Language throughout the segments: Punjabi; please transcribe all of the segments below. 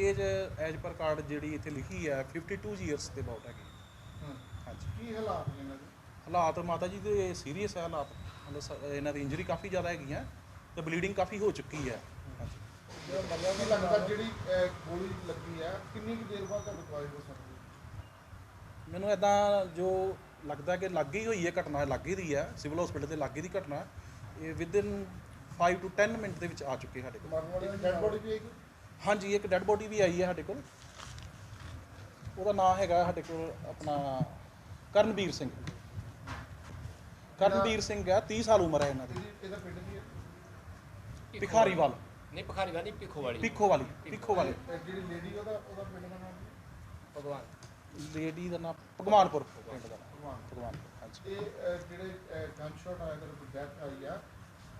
Age as per card ਜਿਹੜੀ ਇੱਥੇ ਲਿਖੀ ਹੈ 52 ਇਅਰਸ ਦੇ ਅਬਾਊਟ ਹੈਗੀ। ਹਾਂ। ਹਾਂਜੀ। ਕੀ ਹਾਲਾਤ ਨੇ ਇਹਨਾਂ ਦੇ? ਹਾਲਾਤ ਮਾਤਾ ਜੀ ਦੇ ਸੀਰੀਅਸ ਹੈ ਹਾਲਾਤ। ਮਤਲਬ ਇਹਨਾਂ ਦੀ ਇੰਜਰੀ ਕਾਫੀ ਜ਼ਿਆਦਾ ਹੈਗੀਆਂ ਤੇ ਬਲੀਡਿੰਗ ਕਾਫੀ ਹੋ ਚੁੱਕੀ ਹੈ ਹਾਂਜੀ। ਕੀ ਲੱਗਦਾ ਜਿਹੜੀ ਅਹ, ਗੋਲੀ ਲੱਗੀ ਹੈ ਕਿੰਨੀ ਕੁ ਦੇਰ ਬਾਅਦ ਤੁਹਾਡੇ ਦਵਾਈ ਹੋ ਸਕਦੀ ਹੈ ਮੈਨੂੰ ਇਦਾਂ ਜੋ ਲੱਗਦਾ ਕਿ ਲੱਗ ਹੀ ਹੋਈ ਹੈ ਘਟਨਾ ਲੱਗ ਹੀ ਰਹੀ ਹੈ ਸਿਵਲ ਹਸਪੀਟਲ ਦੇ ਲਾਗੇ ਦੀ ਘਟਨਾ। ਇਹ ਵਿਦਿਨ 5 ਟੂ 10 ਮਿੰਟ ਦੇ ਵਿੱਚ ਆ ਚੁੱਕੇ ਸਾਡੇ ਕੋਲ। ਮਰਨ ਵਾਲੇ ਦੀ ਡੈਡ ਬੋਡੀ ਵੀ ਹੈਗੀ? ਹਾਂਜੀ ਇੱਕ ਡੈੱਡ ਬੋਡੀ ਵੀ ਆਈ ਹੈ ਸਾਡੇ ਕੋਲ। ਉਹਦਾ ਨਾਮ ਹੈਗਾ ਸਾਡੇ ਕੋਲ ਆਪਣਾ ਕਰਨਵੀਰ ਸਿੰਘ। ਕਰਨਵੀਰ ਸਿੰਘ ਹੈ 30 ਸਾਲ ਉਮਰ ਹੈ ਇਹਨਾਂ ਦੀ। ਇਹਦੀ ਪਿੰਡ ਕੀ ਹੈ? ਭਿਖਾਰੀਵਾਲ। ਨਹੀਂ ਭਖਾਰੀ ਵਾਲੀ ਪਿੱਖੋ ਵਾਲੀ ਪਿੱਖੋ ਵਾਲੀ ਪਿੱਖੋ ਵਾਲੀ ਜਿਹੜੀ ਲੇਡੀ ਉਹਦਾ ਉਹਦਾ ਪਿੰਡ ਦਾ ਨਾਮ ਭਗਵਾਨ। ਲੇਡੀ ਦਾ ਨਾਮ ਭਗਵਾਨਪੁਰ। ਪਿੰਡ ਦਾ ਭਗਵਾਨ। ਭਗਵਾਨਪੁਰ ਹਾਂਜੀ। ਇਹ ਜਿਹੜੇ ਗਨ ਸ਼ਾਟ ਆਇਆ ਤੇ ਡੈਥ ਆਈ ਆ।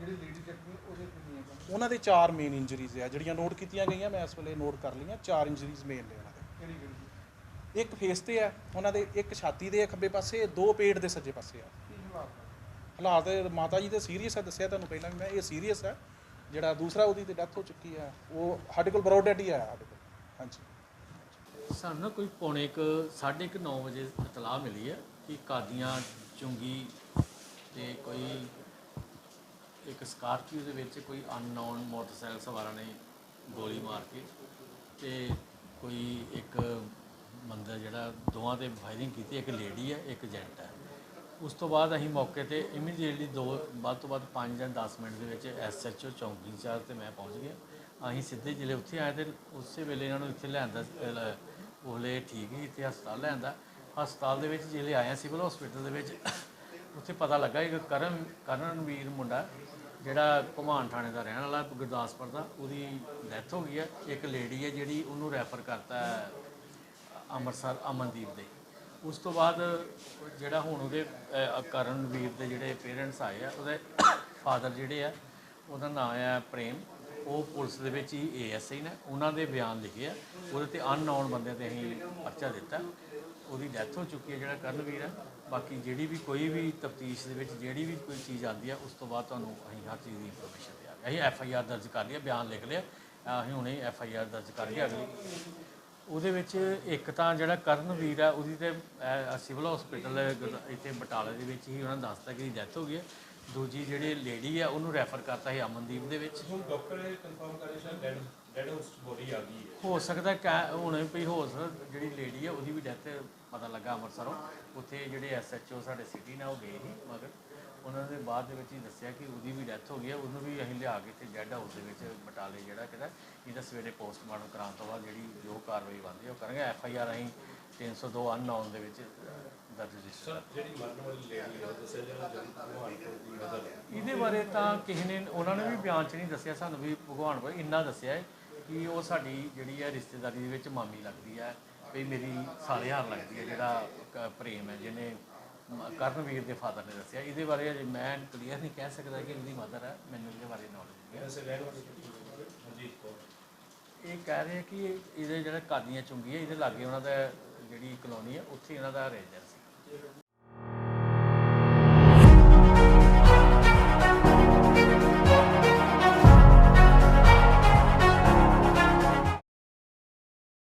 ਜਿਹੜੀ ਲੇਡੀ ਜ਼ਖਮੀ ਉਹਦੇ ਕਿੰਨੀਆਂ ਗਨ ਉਹਨਾਂ ਦੇ ਚਾਰ ਮੇਨ ਇੰਜਰੀਜ਼ ਆ ਜਿਹੜੀਆਂ ਨੋਟ ਕੀਤੀਆਂ ਗਈਆਂ ਮੈਂ ਇਸ ਵੇਲੇ ਨੋਟ ਕਰ ਲਈਆਂ ਚਾਰ ਇੰਜਰੀਜ਼ ਮੇਨ ਨੇ ਉਹਨਾਂ ਦੇ। ਕਿਹੜੀ ਇੱਕ ਫੇਸ ਤੇ ਆ ਉਹਨਾਂ ਦੇ ਇੱਕ ਛਾਤੀ ਦੇ ਖੱਬੇ ਪਾਸੇ ਦੋ ਪੇਟ ਦੇ ਸੱਜੇ ਪਾਸੇ ਆ। ਕੀ ਹਾਲਾਤ ਹੈ? ਹਾਲਾਤ ਮਾਤਾ ਜੀ ਦੇ ਸੀਰੀਅਸ ਹੈ ਦੱਸਿਆ ਤੁਹਾਨੂੰ ਪਹਿਲਾਂ ਵੀ ਮੈਂ ਇਹ ਸੀਰੀਅਸ ਹੈ ਜਿਹੜਾ ਦੂਸਰਾ ਉਹਦੀ ਤੇ ਡੈਥ ਹੋ ਚੁੱਕੀ ਹੈ ਉਹ ਸਾਡੇ ਕੋਲ ਬਰੋਡ ਡੈਡ ਹੀ ਆਇਆ ਸਾਡੇ ਕੋਲ। ਹਾਂਜੀ। ਸਾਨੂੰ ਨਾ ਕੋਈ ਪੌਣੇ ਕੁ ਸਾਢੇ ਕੁ 9 ਵਜੇ ਇਤਲਾਹ ਮਿਲੀ ਹੈ ਕਿ ਕਾਦੀਆਂ ਚੁੰਗੀ ਤੇ ਕੋਈ ਇੱਕ ਸਕਾਰਪੀਓ ਦੇ ਵਿੱਚ ਕੋਈ ਅਨਨੋਨ ਮੋਟਰਸਾਈਕਲ ਸਵਾਰਾਂ ਨੇ ਗੋਲੀ ਮਾਰ ਕੇ ਤੇ ਕੋਈ ਇੱਕ ਬੰਦਾ ਜਿਹੜਾ ਦੋਵਾਂ ਤੇ ਫਾਇਰਿੰਗ ਕੀਤੀ, ਇੱਕ ਲੇਡੀ ਹੈ, ਇੱਕ ਜੈਂਟ ਹੈ। ਉਸ ਤੋਂ ਬਾਅਦ ਅਸੀਂ ਮੌਕੇ ਤੇ ਇਮੀਡੀਏਟਲੀ ਦੋ, ਵੱਧ ਤੋਂ ਵੱਧ 5 ਜਾਂ 10 ਮਿੰਟ ਦੇ ਵਿੱਚ ਐਸਐਚਓ ਚੌਂਕੀ ਚਾਰ ਤੇ ਮੈਂ ਪਹੁੰਚ ਗਿਆ। ਅਸੀਂ ਸਿੱਧੇ ਜ਼ਿਲ੍ਹੇ ਉੱਥੇ ਆਏ ਤੇ ਉਸੇ ਵੇਲੇ ਇਹਨਾਂ ਨੂੰ ਇੱਥੇ ਲਿਆਂਦਾ ਉਹਲੇ ਠੀਕ ਹੀ ਇੱਥੇ ਹਸਪਤਾਲ ਲਿਆਂਦਾ। ਹਸਪਤਾਲ ਦੇ ਵਿੱਚ ਜ਼ਿਲ੍ਹੇ ਆਇਆ ਸਿਵਲ ਹਸਪੀਟਲ ਦੇ ਵਿੱਚ। ਉੱਥੇ ਪਤਾ ਲੱਗਾ ਇੱਕ ਕਰਨ ਕਰਨਵੀਰ ਮੁੰਡਾ ਜਿਹੜਾ ਘੁਮਾਨ ਥਾਣੇ ਦਾ ਰਹਿਣ ਵਾਲਾ ਗੁਰਦਾਸਪੁਰ ਦਾ, ਉਹਦੀ ਡੈਥ ਹੋ ਗਈ ਹੈ। ਇੱਕ ਲੇਡੀ ਹੈ ਜਿਹੜੀ ਉਹਨੂੰ ਰੈਫਰ ਕਰਤਾ ਅੰਮ੍ਰਿਤਸਰ ਅਮਨਦੀਪ ਦੇ। ਉਸ ਤੋਂ ਬਾਅਦ ਜਿਹੜਾ ਹੁਣ ਉਹਦੇ ਕਰਨਵੀਰ ਦੇ ਜਿਹੜੇ ਪੇਰੈਂਟਸ ਆਏ ਆ, ਉਹਦੇ ਫਾਦਰ ਜਿਹੜੇ ਆ, ਉਹਦਾ ਨਾਮ ਆ ਪ੍ਰੇਮ। ਉਹ ਪੁਲਿਸ ਦੇ ਵਿੱਚ ਹੀ ਏਐਸਆਈ ਨੇ। ਉਹਨਾਂ ਦੇ ਬਿਆਨ ਲਿਖੇ ਆ। ਉਹਦੇ ਤੇ ਅਨਨੋਨ ਬੰਦੇ ਤੇ ਅਸੀਂ ਪਰਚਾ ਦਿੱਤਾ। ਉਹਦੀ ਡੈਥ ਹੋ ਚੁੱਕੀ ਹੈ ਜਿਹੜਾ ਕਰਨਵੀਰ ਹੈ। ਬਾਕੀ ਜਿਹੜੀ ਵੀ ਕੋਈ ਵੀ ਤਫਤੀਸ਼ ਦੇ ਵਿੱਚ ਜਿਹੜੀ ਵੀ ਕੋਈ ਚੀਜ਼ ਆਉਂਦੀ ਹੈ ਉਸ ਤੋਂ ਬਾਅਦ ਤੁਹਾਨੂੰ ਅਸੀਂ ਹਰ ਚੀਜ਼ ਦੀ ਇਨਫੋਰਮੇਸ਼ਨ ਦਿਆਂਗੇ। ਅਸੀਂ ਐਫ ਆਈ ਆਰ ਦਰਜ ਕਰ ਲਈ ਬਿਆਨ ਲਿਖ ਲਿਆ। ਅਸੀਂ ਹੁਣੇ ਐਫ ਆਈ ਆਰ ਦਰਜ ਕਰ ਲਈ ਅਗਲੀ। ਉਹਦੇ ਵਿੱਚ ਇੱਕ ਤਾਂ ਜਿਹੜਾ ਕਰਨਵੀਰ ਆ ਉਹਦੀ ਤੇ ਅਹ, ਸਿਵਲ ਹਸਪੀਟਲ ਇੱਥੇ ਬਟਾਲੇ ਦੇ ਵਿੱਚ ਹੀ ਉਹਨਾਂ ਨੇ ਦੱਸਤਾ ਕਿ ਡੈਥ ਹੋ ਗਈ ਹੈ ਦੂਜੀ ਜਿਹੜੀ ਲੇਡੀ ਆ ਉਹਨੂੰ ਰੈਫਰ ਕਰਤਾ ਸੀ ਅਮਨਦੀਪ ਦੇ ਵਿੱਚ। ਹੁਣ ਡਾਕਟਰ ਨੇ ਕਨਫਰਮ ਕਰਿਆ ਸਰ ਡੈਡ ਆ ਗਈ ਹੈ। ਹੋ ਸਕਦਾ ਕਿ ਹੁਣ ਵੀ ਹੋ ਸਕਦਾ ਜਿਹੜੀ ਲੇਡੀ ਆ ਉਹਦੀ ਵੀ ਡੈਥ ਪਤਾ ਲੱਗਾ ਅੰਮ੍ਰਿਤਸਰੋਂ। ਉੱਥੇ ਜਿਹੜੇ ਐਸਐਚਓ ਸਾਡੇ ਸਿਟੀ ਨਾਲ ਉਹ ਗਏ ਸੀ ਮਗਰ ਉਹਨਾਂ ਦੇ ਬਾਅਦ ਦੇ ਵਿੱਚ ਹੀ ਦੱਸਿਆ ਕਿ ਉਹਦੀ ਵੀ ਡੈਥ ਹੋ ਗਈ ਹੈ ਉਹਨੂੰ ਵੀ ਅਸੀਂ ਲਿਆ ਕੇ ਤੇ ਡੈਡ ਹਾਊਸ ਦੇ ਵਿੱਚ ਬਟਾਲੇ ਜਿਹੜਾ ਕਿਹਦਾ ਇਹਦਾ ਸਵੇਰੇ ਪੋਸਟਮਾਰਟਮ ਕਰਾਉਣ ਤੋਂ ਬਾਅਦ ਜਿਹੜੀ ਜੋ ਕਾਰਵਾਈ ਬਣਦੀ ਹੈ ਉਹ ਕਰਾਂਗੇ। ਐਫ ਆਈ ਆਰ ਅਸੀਂ 302 ਅਨਨੋਨ ਦੇ ਵਿੱਚ ਦਰਜ ਰਜਿਸਟਰ ਸਰ ਜਿਹੜੀ ਮਰਨ ਵਾਲੀ ਲੇਡੀ ਹੈ ਉਹ ਦੱਸਿਆ ਜਾ ਰਿਹਾ ਜਿਹੜੀ ਭਗਵਾਨਪੁਰ ਦੀ ਮਦਰ ਇਹਦੇ ਬਾਰੇ ਤਾਂ ਕਿਸੇ ਨੇ ਉਹਨਾਂ ਨੇ ਵੀ ਬਿਆਨ 'ਚ ਨਹੀਂ ਦੱਸਿਆ ਸਾਨੂੰ ਵੀ ਭਗਵਾਨ ਕੋਲ ਇੰਨਾ ਦੱਸਿਆ ਹੈ। ਕਿ ਉਹ ਸਾਡੀ ਜਿਹੜੀ ਹੈ ਰਿਸ਼ਤੇਦਾਰੀ ਦੇ ਵਿੱਚ ਮਾਮੀ ਲੱਗਦੀ ਹੈ ਵੀ ਮੇਰੀ ਸਾਲਿਹਾਰ ਲੱਗਦੀ ਹੈ ਜਿਹੜਾ ਕ- ਪ੍ਰੇਮ ਹੈ ਜਿਹਨੇ ਮ- ਕਰਨਵੀਰ ਦੇ ਫਾਦਰ ਨੇ ਦੱਸਿਆ। ਇਹਦੇ ਬਾਰੇ ਅਜੇ ਮੈਂ ਕਲੀਅਰ ਨਹੀਂ ਕਹਿ ਸਕਦਾ ਕਿ ਇਹਦੀ ਮਦਰ ਹੈ ਮੈਨੂੰ ਇਹਦੇ ਬਾਰੇ ਨੌਲੇਜ ਨਹੀਂ ਹੈ। ਇਹ ਕਹਿ ਰਹੇ ਕਿ ਇਹਦੇ ਜਿਹੜਾ ਕਾਦੀਆਂ ਚੁੰਗੀ ਹੈ ਇਹਦੇ ਲਾਗੇ ਉਹਨਾਂ ਦਾ ਜਿਹੜੀ ਕਲੋਨੀ ਹੈ ਉੱਥੇ ਇਹਨਾਂ ਦਾ ਰੈਜ਼ੀਡੈਂਸ